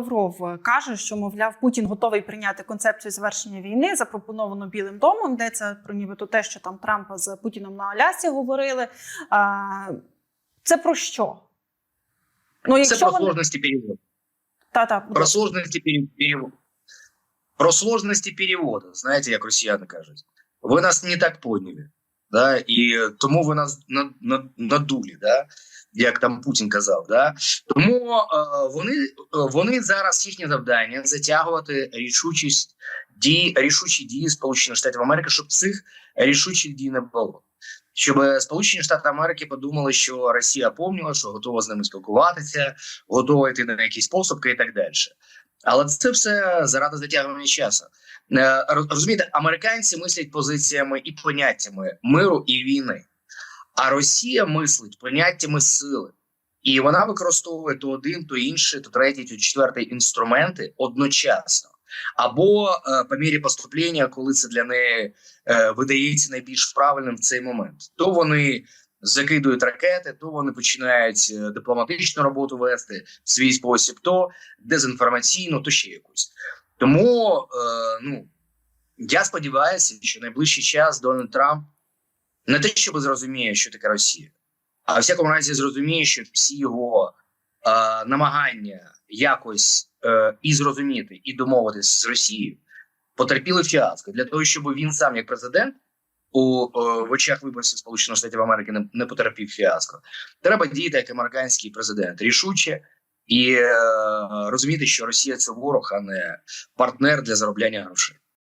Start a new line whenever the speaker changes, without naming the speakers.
Лавров каже, що мовляв Путін готовий прийняти концепцію завершення війни, запропоновану Білим домом. Йдеться про нібито те, що там Трампа з Путіном на Алясі говорили. А, це про що? Ну,
Це про
вони...
сложності переводу.
Та, та,
Про сложності пере- переводу. Про сложності переводу. Знаєте, як росіяни кажуть. Ви нас не так поняли. Да? І тому ви нас на- на- надули, да? як там Путін казав. Да? Тому е, вони, е, вони зараз їхнє завдання затягувати рішучість дій, рішучі дії Сполучених Штатів Америки, щоб цих рішучих дій не було. Щоб Сполучені Штати Америки подумали, що Росія помнила, що готова з ними спілкуватися, готова йти на якісь поступки і так далі. Але це все заради затягування часу. Е, Розумієте, американці мислять позиціями і поняттями миру і війни, а Росія мислить поняттями сили. І вона використовує то один, то інший, то третій, то четвертий інструменти одночасно. Або е, по мірі поступлення, коли це для неї е, видається найбільш правильним в цей момент, то вони закидують ракети, то вони починають е, дипломатичну роботу вести в свій спосіб, то дезінформаційну, то ще якусь. Тому е, ну я сподіваюся, що найближчий час Дональд Трамп не те, щоб зрозуміє, що таке Росія, а в всякому разі зрозуміє, що всі його е, намагання якось е, і зрозуміти, і домовитися з Росією потерпіли фіаско для того, щоб він сам, як президент, у е, в очах виборців Сполучених Штатів Америки не, не потерпів фіаско. Треба діяти як американський президент рішуче і е, розуміти, що Росія це ворог, а не партнер для заробляння грошей.